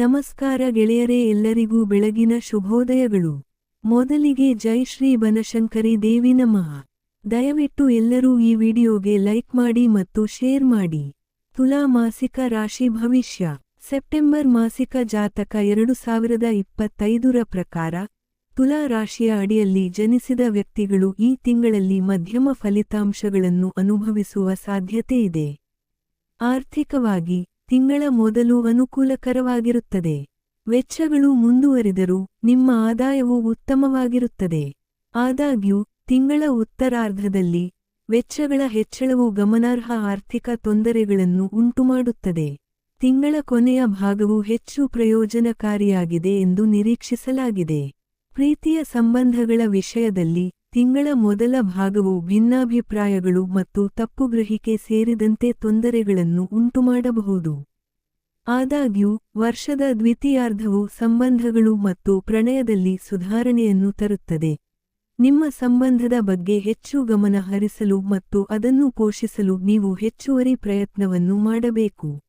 ನಮಸ್ಕಾರ ಗೆಳೆಯರೇ ಎಲ್ಲರಿಗೂ ಬೆಳಗಿನ ಶುಭೋದಯಗಳು. ಮೊದಲಿಗೆ ಜೈ ಶ್ರೀ ಬನಶಂಕರಿ ದೇವಿ ನಮಃ. ದಯವಿಟ್ಟು ಎಲ್ಲರೂ ಈ ವಿಡಿಯೋಗೆ ಲೈಕ್ ಮಾಡಿ ಮತ್ತು ಶೇರ್ ಮಾಡಿ. ತುಲಾ ಮಾಸಿಕ ರಾಶಿ ಭವಿಷ್ಯ. ಸೆಪ್ಟೆಂಬರ್ ಮಾಸಿಕ ಜಾತಕ ಎರಡು ಸಾವಿರದ ಇಪ್ಪತ್ತೈದರ ಪ್ರಕಾರ, ತುಲಾ ರಾಶಿಯ ಅಡಿಯಲ್ಲಿ ಜನಿಸಿದ ವ್ಯಕ್ತಿಗಳು ಈ ತಿಂಗಳಲ್ಲಿ ಮಧ್ಯಮ ಫಲಿತಾಂಶಗಳನ್ನು ಅನುಭವಿಸುವ ಸಾಧ್ಯತೆಯಿದೆ ಆರ್ಥಿಕವಾಗಿ ತಿಂಗಳ ಮೊದಲು ಅನುಕೂಲಕರವಾಗಿರುತ್ತದೆ. ವೆಚ್ಚಗಳು ಮುಂದುವರಿದರೂ ನಿಮ್ಮ ಆದಾಯವು ಉತ್ತಮವಾಗಿರುತ್ತದೆ. ಆದಾಗ್ಯೂ, ತಿಂಗಳ ಉತ್ತರಾರ್ಧದಲ್ಲಿ ವೆಚ್ಚಗಳ ಹೆಚ್ಚಳವು ಗಮನಾರ್ಹ ಆರ್ಥಿಕ ತೊಂದರೆಗಳನ್ನು ಉಂಟುಮಾಡುತ್ತದೆ. ತಿಂಗಳ ಕೊನೆಯ ಭಾಗವು ಹೆಚ್ಚು ಪ್ರಯೋಜನಕಾರಿಯಾಗಿದೆ ಎಂದು ನಿರೀಕ್ಷಿಸಲಾಗಿದೆ. ಪ್ರೀತಿಯ ಸಂಬಂಧಗಳ ವಿಷಯದಲ್ಲಿ ತಿಂಗಳ ಮೊದಲ ಭಾಗವು ಭಿನ್ನಾಭಿಪ್ರಾಯಗಳು ಮತ್ತು ತಪ್ಪು ಗ್ರಹಿಕೆ ಸೇರಿದಂತೆ ತೊಂದರೆಗಳನ್ನು ಉಂಟುಮಾಡಬಹುದು. ಆದಾಗ್ಯೂ, ವರ್ಷದ ದ್ವಿತೀಯಾರ್ಧವು ಸಂಬಂಧಗಳು ಮತ್ತು ಪ್ರಣಯದಲ್ಲಿ ಸುಧಾರಣೆಯನ್ನು ತರುತ್ತದೆ. ನಿಮ್ಮ ಸಂಬಂಧದ ಬಗ್ಗೆ ಹೆಚ್ಚು ಗಮನ ಹರಿಸಲು ಮತ್ತು ಅದನ್ನು ಪೋಷಿಸಲು ನೀವು ಹೆಚ್ಚುವರಿ ಪ್ರಯತ್ನವನ್ನು ಮಾಡಬೇಕು.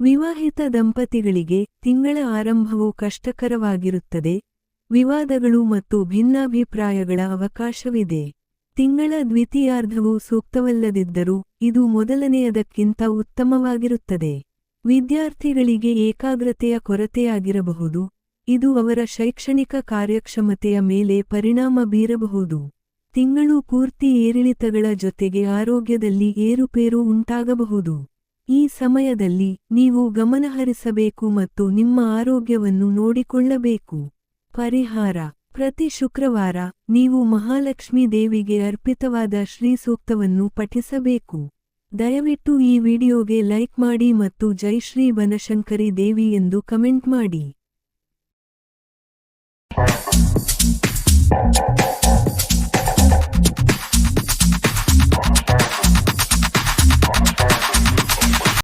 ವಿವಾಹಿತ ದಂಪತಿಗಳಿಗೆ ತಿಂಗಳ ಆರಂಭವು ಕಷ್ಟಕರವಾಗಿರುತ್ತದೆ ವಿವಾದಗಳು ಮತ್ತು ಭಿನ್ನಾಭಿಪ್ರಾಯಗಳ ಅವಕಾಶವಿದೆ. ತಿಂಗಳ ದ್ವಿತೀಯಾರ್ಧವು ಸೂಕ್ತವಲ್ಲದಿದ್ದರೂ ಇದು ಮೊದಲನೆಯದಕ್ಕಿಂತ ಉತ್ತಮವಾಗಿರುತ್ತದೆ. ವಿದ್ಯಾರ್ಥಿಗಳಿಗೆ ಏಕಾಗ್ರತೆಯ ಕೊರತೆಯಾಗಿರಬಹುದು. ಇದು ಅವರ ಶೈಕ್ಷಣಿಕ ಕಾರ್ಯಕ್ಷಮತೆಯ ಮೇಲೆ ಪರಿಣಾಮ ಬೀರಬಹುದು. ತಿಂಗಳು ಪೂರ್ತಿ ಏರಿಳಿತಗಳ ಜೊತೆಗೆ ಆರೋಗ್ಯದಲ್ಲಿ ಏರುಪೇರು ಉಂಟಾಗಬಹುದು. ಈ ಸಮಯದಲ್ಲಿ ನೀವು ಗಮನಹರಿಸಬೇಕು ಮತ್ತು ನಿಮ್ಮ ಆರೋಗ್ಯವನ್ನು ನೋಡಿಕೊಳ್ಳಬೇಕು. ಪರಿಹಾರ. ಪ್ರತಿ ಶುಕ್ರವಾರ ನೀವು ಮಹಾಲಕ್ಷ್ಮಿ ದೇವಿಗೆ ಅರ್ಪಿತವಾದ ಶ್ರೀ ಸೂಕ್ತವನ್ನು ಪಠಿಸಬೇಕು. ದಯವಿಟ್ಟು ಈ ವಿಡಿಯೋಗೆ ಲೈಕ್ ಮಾಡಿ ಮತ್ತು ಜೈ ಶ್ರೀ ಬನಶಂಕರಿ ದೇವಿ ಎಂದು ಕಮೆಂಟ್ ಮಾಡಿ.